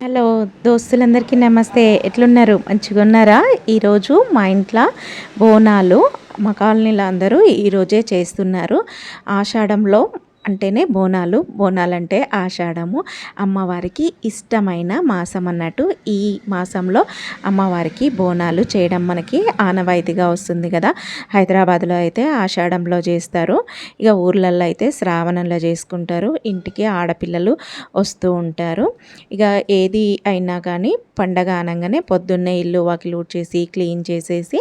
Hello దోస్తులందరికీ నమస్తే. ఎట్లున్నారు? మంచిగా ఉన్నారా? ఈరోజు మా ఇంట్లో బోనాలు మా కాలనీలో అందరూ ఈరోజే చేస్తున్నారు. ఆషాఢంలో అంటేనే బోనాలు. బోనాలంటే ఆషాఢము. అమ్మవారికి ఇష్టమైన మాసం అన్నట్టు ఈ మాసంలో అమ్మవారికి బోనాలు చేయడం మనకి ఆనవాయితీగా వస్తుంది కదా. హైదరాబాద్లో అయితే ఆషాఢంలో చేస్తారు. ఇక ఊర్లలో అయితే శ్రావణంలో చేసుకుంటారు. ఇంటికి ఆడపిల్లలు వస్తూ ఉంటారు. ఇక ఏది అయినా కానీ పండగ అనగానే పొద్దున్నే ఇల్లు వాకిలు చేసి క్లీన్ చేసేసి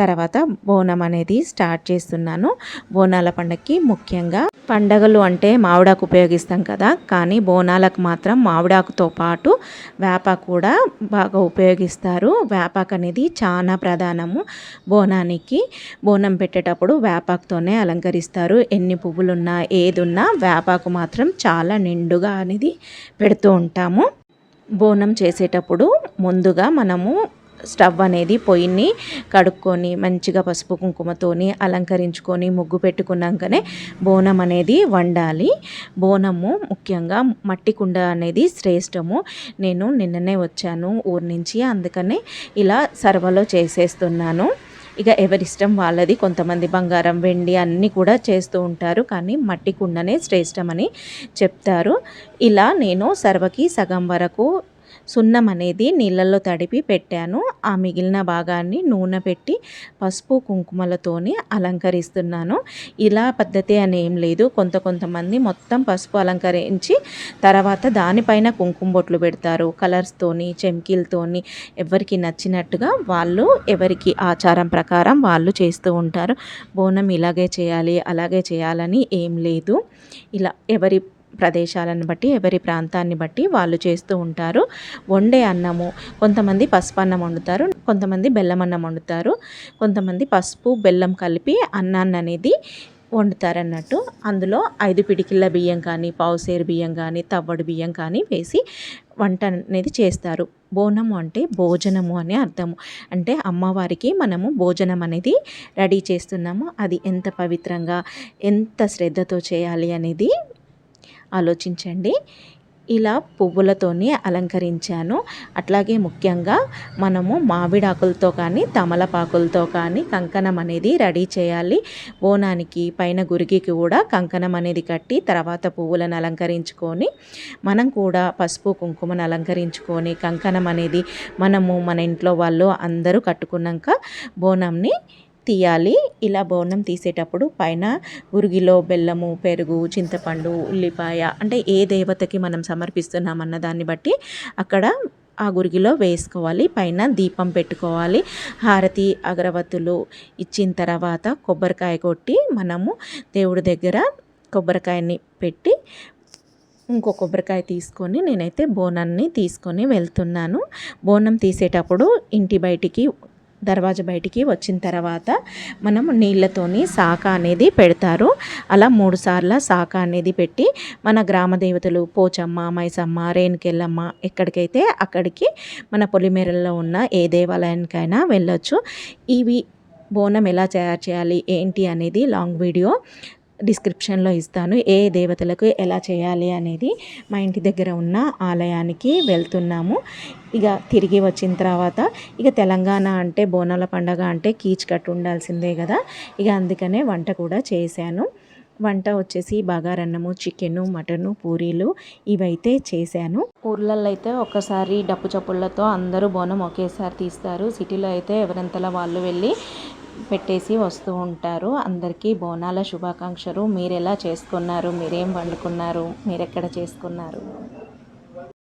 తర్వాత బోనం అనేది స్టార్ట్ చేస్తున్నాను. బోనాల పండగకి ముఖ్యంగా పండగలు అంటే మామిడాకు ఉపయోగిస్తాం కదా. కానీ బోనాలకు మాత్రం మామిడాకుతో పాటు వేపాకు కూడా బాగా ఉపయోగిస్తారు. వేపాకు అనేది చాలా ప్రధానము. బోనానికి బోనం పెట్టేటప్పుడు వేపాకుతోనే అలంకరిస్తారు. ఎన్ని పువ్వులున్నా ఏదున్నా వేపాకు మాత్రం చాలా నిండుగా అనేది పెడుతూ ఉంటాము. బోనం చేసేటప్పుడు ముందుగా మనము స్టవ్ అనేది పొయ్యిని కడుక్కొని మంచిగా పసుపు కుంకుమతోని అలంకరించుకొని ముగ్గు పెట్టుకున్నాకనే బోనం అనేది వండాలి. బోనము ముఖ్యంగా మట్టి కుండ అనేది శ్రేష్టము. నేను నిన్ననే వచ్చాను ఊరి నుంచి అందుకనే ఇలా సర్వలో చేసేస్తున్నాను. ఇక ఎవరిష్టం వాళ్ళది. కొంతమంది బంగారం వెండి అన్నీ కూడా చేస్తూ ఉంటారు కానీ మట్టి కుండనే శ్రేష్టమని చెప్తారు. ఇలా నేను సర్వకి సగం వరకు సున్నం అనేది నీళ్ళల్లో తడిపి పెట్టాను. ఆ మిగిలిన భాగాన్ని నూనె పెట్టి పసుపు కుంకుమలతోని అలంకరిస్తున్నాను. ఇలా పద్ధతి అని ఏం లేదు. కొంత కొంతమంది మొత్తం పసుపు అలంకరించి తర్వాత దానిపైన కుంకుమ బొట్లు పెడతారు. కలర్స్తోని చెమ్కీలతోని ఎవరికి నచ్చినట్టుగా వాళ్ళు ఎవరికి ఆచారం ప్రకారం వాళ్ళు చేస్తూ ఉంటారు. బోనం ఇలాగే చేయాలి అలాగే చేయాలని ఏం లేదు. ఇలా ఎవరి ప్రదేశాలను బట్టి ఎవరి ప్రాంతాన్ని బట్టి వాళ్ళు చేస్తూ ఉంటారు. వండే అన్నము. కొంతమంది పసుపు అన్నం వండుతారు. కొంతమంది బెల్లం అన్నం వండుతారు. కొంతమంది పసుపు బెల్లం కలిపి అన్నాన్ని అనేది వండుతారన్నట్టు. అందులో ఐదు పిడికిళ్ళ బియ్యం కానీ పావుసేరు బియ్యం కానీ తవ్వడు బియ్యం కానీ వేసి వంట అనేది చేస్తారు. బోనము అంటే భోజనము అని అర్థము. అంటే అమ్మవారికి మనము భోజనం అనేది రెడీ చేస్తున్నాము. అది ఎంత పవిత్రంగా ఎంత శ్రద్ధతో చేయాలి అనేది ఆలోచించండి. ఇలా పువ్వులతోనే అలంకరించాను. అట్లాగే ముఖ్యంగా మనము మామిడాకులతో కానీ తమలపాకులతో కానీ కంకణం అనేది రెడీ చేయాలి. బోనానికి పైన గురిగికి కూడా కంకణం అనేది కట్టి తర్వాత పువ్వులను అలంకరించుకొని మనం కూడా పసుపు కుంకుమను అలంకరించుకొని కంకణం అనేది మనము మన ఇంట్లో వాళ్ళు అందరూ కట్టుకున్నాక బోనంని తీయాలి. ఇలా బోనం తీసేటప్పుడు పైన ఉరిగిలో బెల్లము పెరుగు చింతపండు ఉల్లిపాయ అంటే ఏ దేవతకి మనం సమర్పిస్తున్నామన్న దాన్ని బట్టి అక్కడ ఆ గురిగిలో వేసుకోవాలి. పైన దీపం పెట్టుకోవాలి. హారతి అగరవత్తులు ఇచ్చిన తర్వాత కొబ్బరికాయ కొట్టి మనము దేవుడి దగ్గర కొబ్బరికాయని పెట్టి ఇంకో కొబ్బరికాయ తీసుకొని నేనైతే బోనాన్ని తీసుకొని వెళ్తున్నాను. బోనం తీసేటప్పుడు ఇంటి బయటికి దర్వాజా బయటికి వచ్చిన తర్వాత మనం నీళ్ళతోని శాఖ అనేది పెడతారు. అలా మూడు సార్ల శాఖ అనేది పెట్టి మన గ్రామ దేవతలు పోచమ్మ మైసమ్మ రేణుకెళ్ళమ్మ ఎక్కడికైతే అక్కడికి మన పొలిమేరల్లో ఉన్న ఏ దేవాలయానికైనా వెళ్ళొచ్చు. ఇవి బోనం ఎలా తయారు చేయాలి ఏంటి అనేది లాంగ్ వీడియో డిస్క్రిప్షన్లో ఇస్తాను. ఏ దేవతలకు ఎలా చేయాలి అనేది మా ఇంటి దగ్గర ఉన్న ఆలయానికి వెళ్తున్నాము. ఇక తిరిగి వచ్చిన తర్వాత ఇక తెలంగాణ అంటే బోనాల పండగ అంటే కీచ్ కట్టు ఉండాల్సిందే కదా. ఇక అందుకనే వంట కూడా చేశాను. వంట వచ్చేసి బగారన్నము చికెను మటను పూరీలు ఇవైతే చేశాను. ఊర్లలో అయితే ఒక్కసారి డప్పు చప్పుళ్ళతో అందరూ బోనం ఒకేసారి తీస్తారు. సిటీలో అయితే ఎవరంతలా వాళ్ళు వెళ్ళి పెట్టేసి వస్తూ ఉంటారు. అందరికీ బోనాల శుభాకాంక్షలు. మీరు ఎలా చేసుకున్నారు? మీరేం వండుకున్నారు? మీరెక్కడ చేసుకున్నారు?